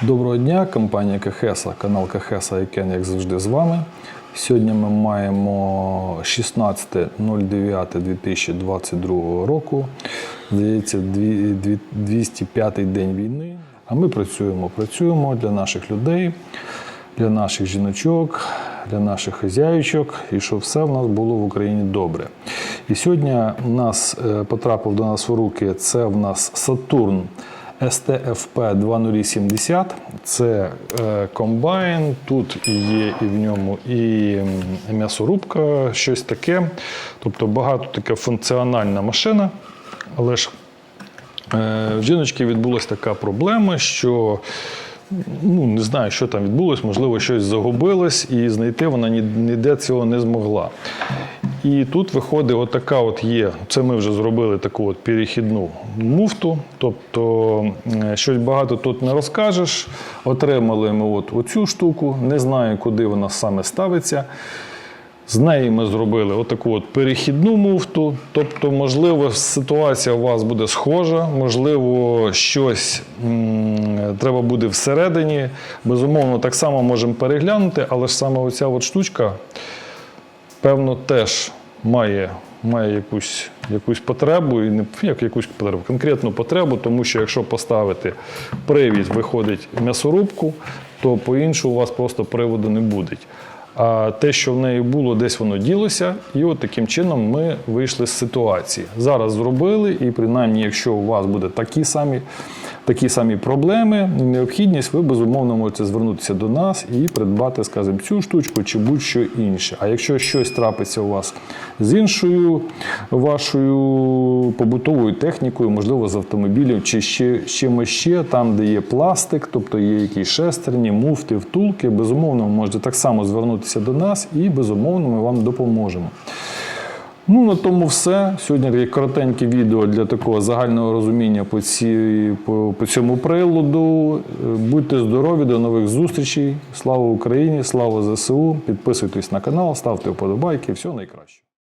Доброго дня, компанія Кахеса, канал Кахеса і як завжди, з вами. Сьогодні ми маємо 16.09.2022 року. Здається, дві- дві- 205-й день війни. А ми працюємо, працюємо для наших людей, для наших жіночок, для наших хазяючок, і щоб все в нас було в Україні добре. І сьогодні у нас е, потрапив до нас в руки це в нас Сатурн STFP 2070. Це е, комбайн. Тут є і в ньому і м'ясорубка, щось таке. Тобто багато така функціональна машина. Але ж Е, В жіночки відбулася така проблема, що ну, не знаю, що там відбулось, можливо, щось загубилось, і знайти вона ні- ніде цього не змогла. І тут виходить, отака от є. Це ми вже зробили таку от перехідну муфту. Тобто е, щось багато тут не розкажеш. Отримали ми от оцю штуку, не знаю, куди вона саме ставиться. З неї ми зробили отаку от перехідну муфту. Тобто, можливо, ситуація у вас буде схожа, можливо, щось м, треба буде всередині. Безумовно, так само можемо переглянути, але ж саме оця от штучка, певно, теж має, має якусь, якусь потребу, і не як якусь потребу, конкретну потребу, тому що якщо поставити привід, виходить м'ясорубку, то по-іншому у вас просто приводу не буде. А те, що в неї було, десь воно ділося, і от таким чином ми вийшли з ситуації. Зараз зробили, і принаймні, якщо у вас буде такі самі, такі самі проблеми, необхідність, ви безумовно можете звернутися до нас і придбати, скажімо, цю штучку чи будь-що інше. А якщо щось трапиться у вас з іншою вашою побутовою технікою, можливо, з автомобілем, чи ще чимось ще, там, де є пластик, тобто є якісь шестерні, муфти, втулки, безумовно, ви можете так само звернутися до нас і безумовно ми вам допоможемо. Ну, на тому все. Сьогодні таке коротеньке відео для такого загального розуміння по, ці, по, по цьому приладу. Е, Будьте здорові, до нових зустрічей. Слава Україні, слава ЗСУ. Підписуйтесь на канал, ставте вподобайки. Всього найкращого.